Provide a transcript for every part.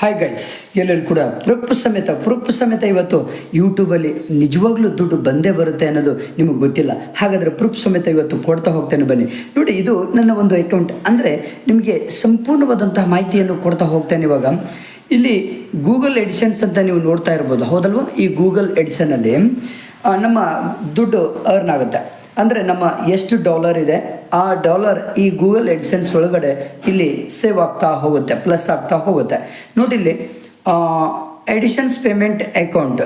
Hi guys ಎಲ್ಲರೂ ಕೂಡ proof ಸಮೇತ ಪ್ರೂಫ್ ಸಮೇತ ಇವತ್ತು ಯೂಟ್ಯೂಬಲ್ಲಿ ನಿಜವಾಗ್ಲೂ ದುಡ್ಡು ಬಂದೇ ಬರುತ್ತೆ ಅನ್ನೋದು ನಿಮಗೆ ಗೊತ್ತಿಲ್ಲ. ಹಾಗಾದರೆ ಪ್ರೂಫ್ ಸಮೇತ ಇವತ್ತು ಕೊಡ್ತಾ ಹೋಗ್ತೇನೆ ಬನ್ನಿ. ನೋಡಿ, ಇದು ನನ್ನ ಒಂದು ಅಕೌಂಟ್ ಅಂದರೆ ನಿಮಗೆ ಸಂಪೂರ್ಣವಾದಂತಹ ಮಾಹಿತಿಯನ್ನು ಕೊಡ್ತಾ ಹೋಗ್ತೇನೆ ಇವಾಗ. ಇಲ್ಲಿ ಗೂಗಲ್ ಎಡಿಷನ್ಸ್ ಅಂತ ನೀವು ನೋಡ್ತಾ ಇರ್ಬೋದು. ಹೌದಲ್ವ? ಈ ಗೂಗಲ್ ಎಡಿಷನಲ್ಲಿ ನಮ್ಮ ದುಡ್ಡು ಅರ್ನ್ ಆಗುತ್ತೆ. ಅಂದರೆ ನಮ್ಮ ಎಷ್ಟು ಡಾಲರ್ ಇದೆ, ಆ ಡಾಲರ್ ಈ ಗೂಗಲ್ ಎಡ್ಸೆನ್ಸ್ ಒಳಗಡೆ ಇಲ್ಲಿ ಸೇವ್ ಆಗ್ತಾ ಹೋಗುತ್ತೆ, ಪ್ಲಸ್ ಆಗ್ತಾ ಹೋಗುತ್ತೆ. ನೋಡಿ ಇಲ್ಲಿ ಎಡಿಷನ್ಸ್ ಪೇಮೆಂಟ್ ಅಕೌಂಟ್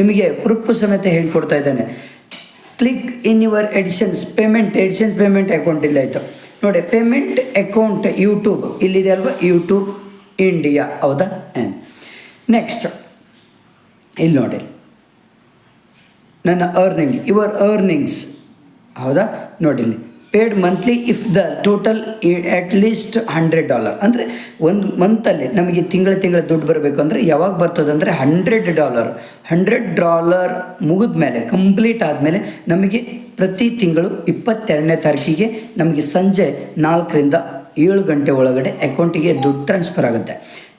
ನಿಮಗೆ ಪ್ರೂಫ್ ಸಮೇತ ಹೇಳ್ಕೊಡ್ತಾ ಇದ್ದೇನೆ. Click in your AdSense payment AdSense payment account ಇಲ್ಲಾಯಿತು ನೋಡಿ ಪೇಮೆಂಟ್ ಅಕೌಂಟ್ ಯೂಟ್ಯೂಬ್ ಇಲ್ಲಿದೆ ಅಲ್ವಾ? ಯೂಟ್ಯೂಬ್ ಇಂಡಿಯಾ ಹೌದಾ? ನೆಕ್ಸ್ಟ್ ಇಲ್ಲಿ ನೋಡಿ. ನನ್ನ ಅರ್ನಿಂಗ್ ಯುವರ್ ಅರ್ನಿಂಗ್ಸ್ ಹೌದಾ? ನೋಡಿಲ್ಲಿ paid monthly if the total at least hundred dollar ಅಂದರೆ ಒಂದು ಮಂತಲ್ಲಿ ನಮಗೆ ತಿಂಗಳ ತಿಂಗಳ ದುಡ್ಡು ಬರಬೇಕು ಅಂದರೆ ಯಾವಾಗ ಬರ್ತದಂದರೆ ಹಂಡ್ರೆಡ್ ಡಾಲರ್ ಹಂಡ್ರೆಡ್ ಡಾಲರ್ ಮುಗಿದ ಮೇಲೆ ಕಂಪ್ಲೀಟ್ ಆದಮೇಲೆ ನಮಗೆ ಪ್ರತಿ ತಿಂಗಳು ಇಪ್ಪತ್ತೆರಡನೇ ತಾರೀಕಿಗೆ ನಮಗೆ ಸಂಜೆ ನಾಲ್ಕರಿಂದ ಏಳು ಗಂಟೆ ಒಳಗಡೆ ಅಕೌಂಟಿಗೆ ದುಡ್ಡು ಟ್ರಾನ್ಸ್ಫರ್ ಆಗುತ್ತೆ.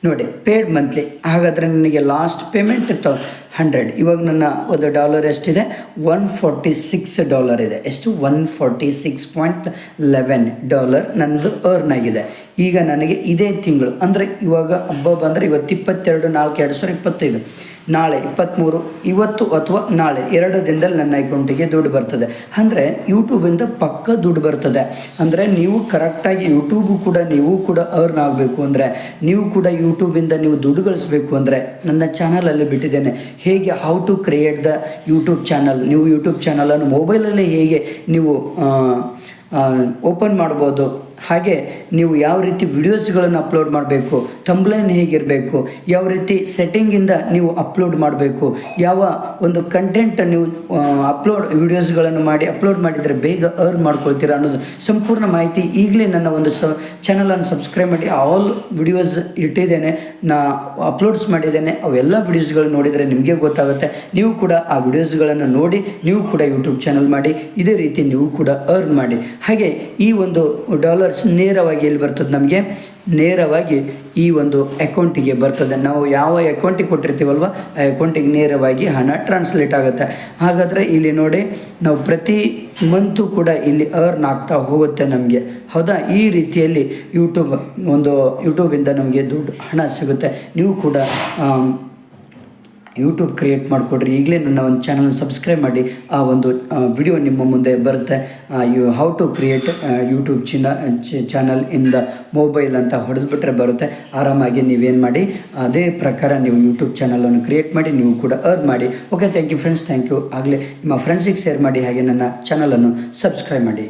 ನೋಡಿ ಪೇಡ್ ಮಂತ್ಲಿ ಹಾಗಾದರೆ ನನಗೆ ಲಾಸ್ಟ್ ಪೇಮೆಂಟ್ ಇತ್ತು ಹಂಡ್ರೆಡ್ ಇವಾಗ ನನ್ನ ಒಂದು ಡಾಲರ್ ಎಷ್ಟಿದೆ? ಒನ್ ಫಾರ್ಟಿ ಸಿಕ್ಸ್ ಡಾಲರ್ ಇದೆ. ಎಷ್ಟು? One forty six point eleven dollar ನನ್ನದು ಅರ್ನ್ ಆಗಿದೆ. ಈಗ ನನಗೆ ಇದೇ ತಿಂಗಳು, ಅಂದರೆ ಇವಾಗ ಹಬ್ಬ ಬಂದರೆ ಇವತ್ತು ಇಪ್ಪತ್ತೆರಡು, ನಾಲ್ಕು, ಎರಡು ಸಾವಿರ ಇಪ್ಪತ್ತೈದು. ನಾಳೆ ಇಪ್ಪತ್ತ್ಮೂರು ಇವತ್ತು ಅಥವಾ ನಾಳೆ ಎರಡು ದಿನದಲ್ಲಿ ನನ್ನ ಅಕೌಂಟಿಗೆ ದುಡ್ಡು ಬರ್ತದೆ. ಅಂದರೆ ಯೂಟ್ಯೂಬಿಂದ ಪಕ್ಕ ದುಡ್ಡು ಬರ್ತದೆ. ಅಂದರೆ ನೀವು ಕರೆಕ್ಟಾಗಿ ಯೂಟ್ಯೂಬು ಕೂಡ ನೀವು ಕೂಡ ಅರ್ನ್ ಆಗಬೇಕು ಅಂದರೆ, ನೀವು ಕೂಡ ಯೂಟ್ಯೂಬಿಂದ ನೀವು ದುಡ್ಡು ಗಳಿಸ್ಬೇಕು ಅಂದರೆ ನನ್ನ ಚಾನಲಲ್ಲಿ ಬಿಟ್ಟಿದ್ದೇನೆ. ಹೇಗೆ how to create the YouTube channel ನೀವು ಯೂಟ್ಯೂಬ್ ಚಾನಲನ್ನು ಮೊಬೈಲಲ್ಲೇ ಹೇಗೆ ನೀವು ಓಪನ್ ಮಾಡ್ಬೋದು? ಹಾಗೆ ನೀವು ಯಾವ ರೀತಿ ವಿಡಿಯೋಸ್ಗಳನ್ನು ಅಪ್ಲೋಡ್ ಮಾಡಬೇಕು? ತಂಬ್ಲೈನ್ ಹೇಗಿರಬೇಕು? ಯಾವ ರೀತಿ ಸೆಟ್ಟಿಂಗಿಂದ ನೀವು ಅಪ್ಲೋಡ್ ಮಾಡಬೇಕು. ಯಾವ ಒಂದು ಕಂಟೆಂಟ್ ನೀವು ಅಪ್ಲೋಡ್ ವಿಡಿಯೋಸ್ಗಳನ್ನು ಮಾಡಿ ಅಪ್ಲೋಡ್ ಮಾಡಿದರೆ ಬೇಗ ಅರ್ನ್ ಮಾಡ್ಕೊಳ್ತೀರಾ ಅನ್ನೋದು ಸಂಪೂರ್ಣ ಮಾಹಿತಿ ಈಗಲೇ ನನ್ನ ಒಂದು ಸ ಚಾನಲನ್ನು ಸಬ್ಸ್ಕ್ರೈಬ್ ಮಾಡಿ ಆಲ್ ವಿಡಿಯೋಸ್ ಇಟ್ಟಿದ್ದೇನೆ. ನಾ ಅಪ್ಲೋಡ್ಸ್ ಮಾಡಿದ್ದೇನೆ. ಅವೆಲ್ಲ ವಿಡಿಯೋಸ್ಗಳು ನೋಡಿದರೆ ನಿಮಗೆ ಗೊತ್ತಾಗುತ್ತೆ. ನೀವು ಕೂಡ ಆ ವಿಡಿಯೋಸ್ಗಳನ್ನು ನೋಡಿ, ನೀವು ಕೂಡ ಯೂಟ್ಯೂಬ್ ಚಾನಲ್ ಮಾಡಿ, ಇದೇ ರೀತಿ ನೀವು ಕೂಡ ಅರ್ನ್ ಮಾಡಿ. ಹಾಗೆ ಈ ಒಂದು ಡಾಲರ್ಸ್ ನೇರವಾಗಿ ಎಲ್ಲಿ ಬರ್ತದೆ ನಮಗೆ? ನೇರವಾಗಿ ಈ ಒಂದು ಅಕೌಂಟಿಗೆ ಬರ್ತದೆ. ನಾವು ಯಾವ ಅಕೌಂಟಿಗೆ ಕೊಟ್ಟಿರ್ತೀವಲ್ವ, ಆ ಅಕೌಂಟಿಗೆ ನೇರವಾಗಿ ಹಣ ಟ್ರಾನ್ಸ್ಲೇಟ್ ಆಗುತ್ತೆ. ಹಾಗಾದರೆ ಇಲ್ಲಿ ನೋಡಿ, ನಾವು ಪ್ರತಿ ಮಂತು ಕೂಡ ಇಲ್ಲಿ ಅರ್ನ್ ಆಗ್ತಾ ಹೋಗುತ್ತೆ ನಮಗೆ. ಹೌದಾ? ಈ ರೀತಿಯಲ್ಲಿ ಯೂಟ್ಯೂಬ್ ಒಂದು ಯೂಟ್ಯೂಬಿಂದ ನಮಗೆ ದುಡ್ಡು ಹಣ ಸಿಗುತ್ತೆ. ನೀವು ಕೂಡ ಯೂಟ್ಯೂಬ್ ಕ್ರಿಯೇಟ್ ಮಾಡಿಕೊಡ್ರಿ. ಈಗಲೇ ನನ್ನ ಒಂದು ಚಾನಲ್ನ ಸಬ್ಸ್ಕ್ರೈಬ್ ಮಾಡಿ. ಆ ಒಂದು ವಿಡಿಯೋ ನಿಮ್ಮ ಮುಂದೆ ಬರುತ್ತೆ. You how to create YouTube ಚಿನ್ನ ಚಾನಲ್ ಇನ್ ದ ಮೊಬೈಲ್ ಅಂತ ಹೊಡೆದ್ಬಿಟ್ರೆ ಬರುತ್ತೆ. ಆರಾಮಾಗಿ ನೀವೇನು ಮಾಡಿ, ಅದೇ ಪ್ರಕಾರ ನೀವು ಯೂಟ್ಯೂಬ್ ಚಾನಲನ್ನು ಕ್ರಿಯೇಟ್ ಮಾಡಿ, ನೀವು ಕೂಡ ಅರ್ನ್ ಮಾಡಿ. Okay thank you friends thank you ಆಗಲೇ ನಿಮ್ಮ ಫ್ರೆಂಡ್ಸಿಗೆ ಶೇರ್ ಮಾಡಿ, ಹಾಗೆ ನನ್ನ ಚಾನಲನ್ನು ಸಬ್ಸ್ಕ್ರೈಬ್ ಮಾಡಿ.